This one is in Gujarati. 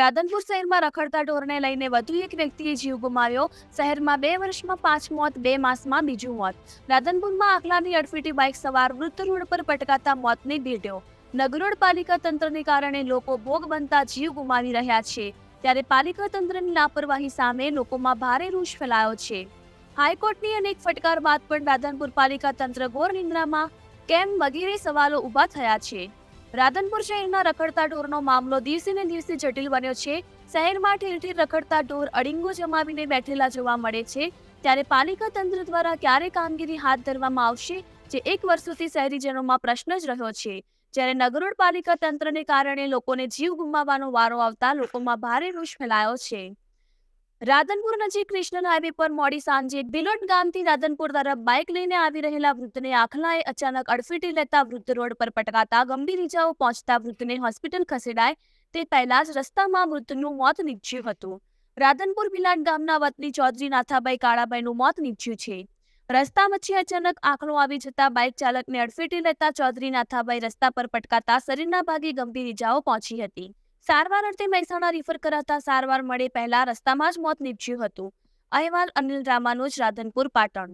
રાધનપુર શહેરમાં રખડતા ઢોરને લઈને વધુ એક વ્યક્તિએ જીવ ગુમાવ્યો. શહેરમાં બે વર્ષમાં પાંચ મોત, બે માસમાં બીજું મોત. રાધનપુરમાં આખલાની અડફીટી બાઇક સવાર વૃદ્ધ રોડ પર પટકાતા મોતની ભેટ્યો. નગરોડ પાલિકા તંત્રને કારણે લોકો ભોગ બનતા જીવ ગુમાવી રહ્યા છે. ત્યારે પાલિકા તંત્રની લાપરવાહી સામે લોકોમાં ભારે રોષ ફેલાયો છે. હાઈકોર્ટની અનેક ફટકાર બાદ પણ રાધનપુર પાલિકા તંત્ર ઘોર નિંદ્રામાં કેમ વગેરે સવાલો ઊભા થયા છે. રાધનપુર શહેરના રખડતા ઢોરનો મામલો દિવસે ને દિવસે જટિલ બન્યો છે. શહેરમાં ઠેર ઠેર રખડતા ઢોર અડીંગો જમાવીને બેઠેલા જોવા મળે છે. ત્યારે પાલિકા તંત્ર દ્વારા ક્યારે કામગીરી હાથ ધરવામાં આવશે, જે એક વર્ષોથી શહેરીજનોમાં પ્રશ્ન જ રહ્યો છે. જ્યારે નગરોડ પાલિકા તંત્રને કારણે લોકોને જીવ ગુમાવવાનો વારો આવતા લોકોમાં ભારે રોષ ફેલાયો છે. રાધનપુર નજીક કૃષ્ણ હાઈવે પર મોડી સાંજે બિલોટ ગામથી રાધનપુર તરફ બાઇક લઈને આવી રહેલા વૃદ્ધને આખલાએ અચાનક અડફેટી લેતા વૃદ્ધ રોડ પર પટકાતા ગંભીર ઇજાઓ પહોંચતા વૃદ્ધને હોસ્પિટલ ખસેડાય તે પહેલા જ રસ્તામાં વૃદ્ધનું મોત નીપજ્યું હતું. રાધનપુર બિલાટ ગામના વતની ચૌધરી નાથાભાઈ કાળાભાઈનું મોત નીપજ્યું છે. રસ્તા વચ્ચે અચાનક આંખલો આવી જતા બાઇક ચાલકને અડફેટી લેતા ચૌધરી નાથાભાઈ રસ્તા પર પટકાતા શરીરના ભાગે ગંભીર ઇજાઓ પહોંચી હતી. સારવાર અર્થે મહેસાણા રિફર કરાતા સારવાર મળે પહેલા રસ્તામાં જ મોત નીપજ્યું હતું. અહેવાલ અનિલ રામાનુજ રાધનપુર, પાટણ.